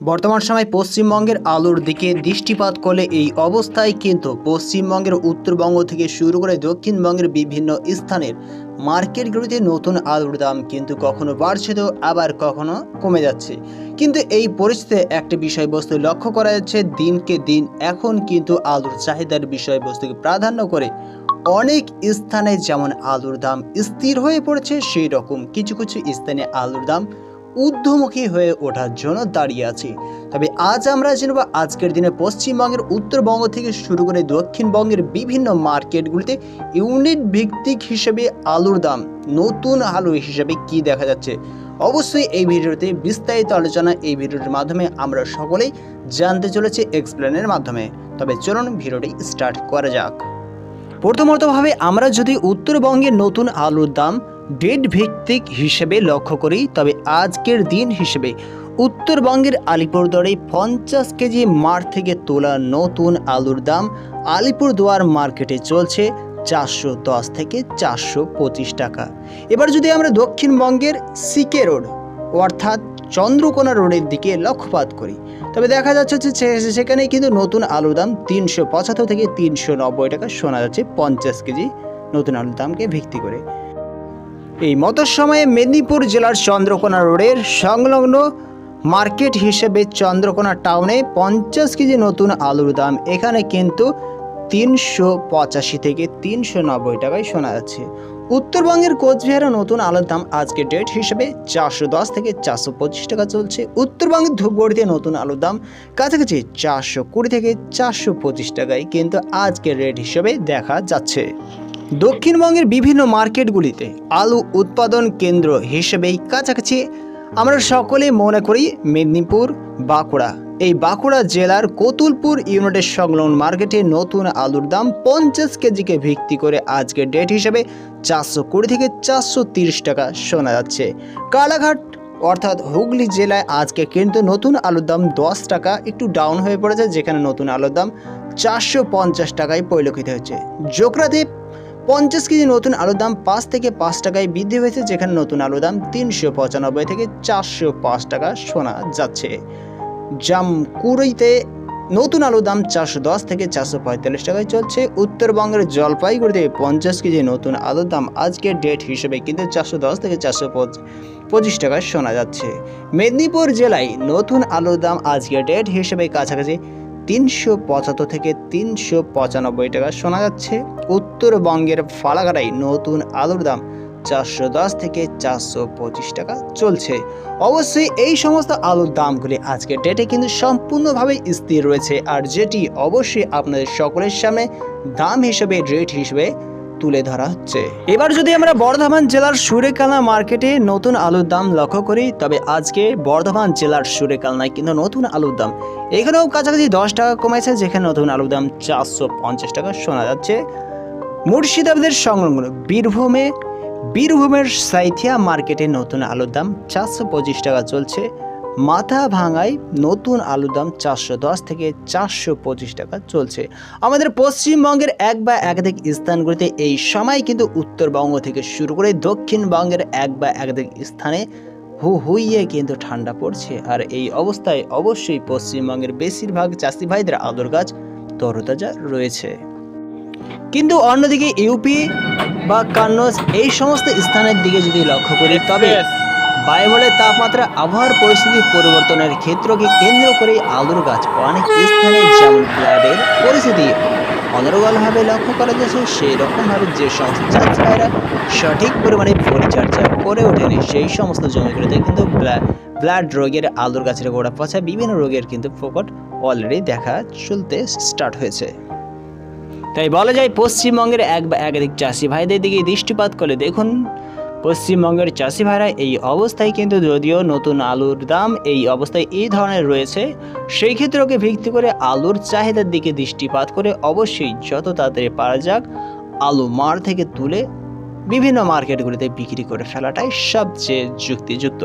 বর্তমান সময় পশ্চিমবঙ্গের আলুর দিকে দৃষ্টিপাত করলে এই অবস্থায় কিন্তু পশ্চিমবঙ্গের উত্তরবঙ্গ থেকে শুরু করে দক্ষিণবঙ্গের বিভিন্ন স্থানের মার্কেটগুলিতে নতুন আলুর দাম কিন্তু কখনো বাড়ছে তো আবার কখনো কমে যাচ্ছে। কিন্তু এই পরিস্থিতিতে একটা বিষয়বস্তু লক্ষ্য করা যাচ্ছে, দিনকে দিন এখন কিন্তু আলুর চাহিদার বিষয়বস্তুকে প্রাধান্য করে অনেক স্থানে যেমন আলুর দাম স্থির হয়ে পড়েছে সেই রকম কিছু কিছু স্থানে আলুর দাম ঊর্ধ্বমুখী হয়ে ওঠার জন্য দাঁড়িয়ে আছে। তবে আজ আমরা জানব আজকের দিনে পশ্চিমবঙ্গের উত্তরবঙ্গ থেকে শুরু করে দক্ষিণবঙ্গের বিভিন্ন মার্কেটগুলিতে ইউনিট ভিত্তিক হিসেবে আলুর দাম, নতুন আলু হিসেবে কি দেখা যাচ্ছে? অবশ্যই এই ভিডিওতে বিস্তারিত আলোচনা এই ভিডিওর মাধ্যমে আমরা সকলেই জানতে চলেছি এক্সপ্লেনের মাধ্যমে। তবে চলুন ভিডিওটি স্টার্ট করা যাক। প্রথমতভাবে আমরা যদি উত্তরবঙ্গের নতুন আলুর দাম ডেট ভিত্তিক হিসেবে লক্ষ্য করি, তবে আজকের দিন হিসেবে উত্তরবঙ্গের আলিপুরদুয়ারে পঞ্চাশ কেজি মাঠ থেকে তোলা নতুন আলুর দাম আলিপুরদুয়ার মার্কেটে চলছে চারশো দশ থেকে চারশো পঁচিশ টাকা। এবার যদি আমরা দক্ষিণবঙ্গের সিকে রোড, অর্থাৎ চন্দ্রকোনা রোডের দিকে লক্ষ্যপাত করি, তবে দেখা যাচ্ছে যে সেখানে কিন্তু নতুন আলুর দাম তিনশো পঁচাত্তর থেকে তিনশো নব্বই টাকা শোনা যাচ্ছে পঞ্চাশ কেজি নতুন আলুর দামকে ভিত্তি করে। এই মতো সময়ে মেদিনীপুর জেলার চন্দ্রকোনা রোডের সংলগ্ন মার্কেট হিসেবে চন্দ্রকোনা টাউনে পঞ্চাশ কেজি নতুন আলুর দাম এখানে কিন্তু তিনশো পঁচাশি থেকে তিনশো নব্বই টাকায় শোনা যাচ্ছে। উত্তরবঙ্গের কোচবিহারে নতুন আলুর দাম আজকে ডেট হিসেবে চারশো দশ থেকে চারশো পঁচিশ টাকা চলছে। উত্তরবঙ্গের ধূপগড়িতে নতুন আলুর দাম কাছাকাছি চারশো কুড়ি থেকে চারশো পঁচিশ টাকায় কিন্তু আজকের রেট হিসেবে দেখা যাচ্ছে। দক্ষিণবঙ্গের বিভিন্ন মার্কেটগুলিতে আলু উৎপাদন কেন্দ্র হিসেবেই কাছাকাছি। আমরা সকলেই মনে করি মেদিনীপুর, বাঁকুড়া। এই বাঁকুড়া জেলার কতুলপুর ইউনিটের সংলগ্ন মার্কেটে নতুন আলুর দাম পঞ্চাশ কেজিকে ভিত্তি করে আজকের ডেট হিসেবে চারশো কুড়ি থেকে চারশো তিরিশ টাকা শোনা যাচ্ছে। কালাঘাট অর্থাৎ হুগলি জেলায় আজকে কিন্তু নতুন আলুর দাম দশ টাকা একটু ডাউন হয়ে পড়েছে, যেখানে নতুন আলুর দাম চারশো পঞ্চাশ টাকায় পরিলক্ষিত হয়েছে। জোকরাতে পঞ্চাশ কেজি নতুন আলুর দাম পাঁচ থেকে পাঁচ টাকায় বৃদ্ধি হয়েছে যেখানে নতুন আলুর দাম তিনশো পঁচানব্বই থেকে চারশো পাঁচ টাকা শোনা যাচ্ছে। জাম জামকুড়িতে নতুন আলুর দাম চারশো দশ থেকে চারশো পঁয়তাল্লিশ টাকায় চলছে। উত্তরবঙ্গের জলপাইগুড়িতে পঞ্চাশ কেজি নতুন আলুর দাম আজকের ডেট হিসেবে কিন্তু চারশো দশ থেকে চারশো পঁচিশ টাকায় শোনা যাচ্ছে। মেদিনীপুর জেলায় নতুন আলুর দাম আজকের ডেট হিসেবে কাছাকাছি তিনশো পঁচাত্তর থেকে তিনশো পঁচানব্বই টাকা শোনা যাচ্ছে। উত্তরবঙ্গের ফালাকাটায় নতুন আলুর দাম চারশো দশ থেকে চারশো পঁচিশ টাকা চলছে। অবশ্যই এই সমস্ত আলুর দামগুলি আজকের ডেটে কিন্তু সম্পূর্ণভাবে স্থির রয়েছে আর যেটি অবশ্যই আপনাদের সকলের সামনে দাম হিসেবে রেট হিসেবে তুলে ধরা হচ্ছে। এবার যদি আমরা বর্ধমান জেলার সুরেকালনা মার্কেটে নতুন আলুর দাম লক্ষ্য করি, তবে আজকে বর্ধমান জেলার সুরেকালনায় কিন্তু নতুন আলুর দাম এখানেও কাছাকাছি দশ টাকা কমেছে যেখানে নতুন আলুর দাম চারশো পঞ্চাশ টাকা শোনা যাচ্ছে। মুর্শিদাবাদের সংলগ্ন বীরভূমে, বীরভূমের সাইথিয়া মার্কেটে নতুন আলুর দাম চারশো পঁচিশ টাকা চলছে। মাথা ভাঙায় নতুন আলুর দাম চারশো দশ থেকে চারশো পঁচিশ টাকা চলছে। আমাদের পশ্চিমবঙ্গের এক বা একাধিক স্থানগুলিতে এই সময় কিন্তু উত্তরবঙ্গ থেকে শুরু করে দক্ষিণবঙ্গের এক বা একাধিক স্থানে হু হুইয়ে কিন্তু ঠান্ডা পড়ছে। আর এই অবস্থায় অবশ্যই পশ্চিমবঙ্গের বেশিরভাগ চাষি ভাইদের আদর গাছ তরতাজা রয়েছে। কিন্তু অন্যদিকে ইউপি বা কান্নজ এই সমস্ত স্থানের দিকে যদি লক্ষ্য করি তবে বায়ুমণ্ডলের তাপমাত্রা আবহাওয়ার পরিস্থিতি পরিবর্তনের ক্ষেত্রকে কেন্দ্র করে আলুর গাছ অনেক স্থানে যেমন পরিস্থিতি অনর্গলভাবে লক্ষ্য করা যাচ্ছে সেই রকমভাবে যে সমস্ত চাষি ভাইরা সঠিক পরিমাণে পরিচর্যা করে ওঠেনি। সেই সমস্ত জমিগুলোতে কিন্তু ব্লাড রোগের আলুর গাছের গোড়া পচা বিভিন্ন রোগের কিন্তু প্রকট অলরেডি দেখা চলতে স্টার্ট হয়েছে। তাই বলা যায় পশ্চিমবঙ্গের এক বা একাধিক চাষি ভাইদের দিকে দৃষ্টিপাত করে দেখুন। পশ্চিমবঙ্গের চাষি ভাইরা এই অবস্থায় কিন্তু যদিও নতুন আলুর দাম এই অবস্থায় এই ধরনের রয়েছে, সেই ক্ষেত্রকে ভিত্তি করে আলুর চাহিদার দিকে দৃষ্টিপাত করে অবশ্যই যত তাড়াতাড়ি পারা যাক, আলু মার থেকে তুলে বিভিন্ন মার্কেটগুলিতে বিক্রি করে ফেলাটাই সবচেয়ে যুক্তিযুক্ত।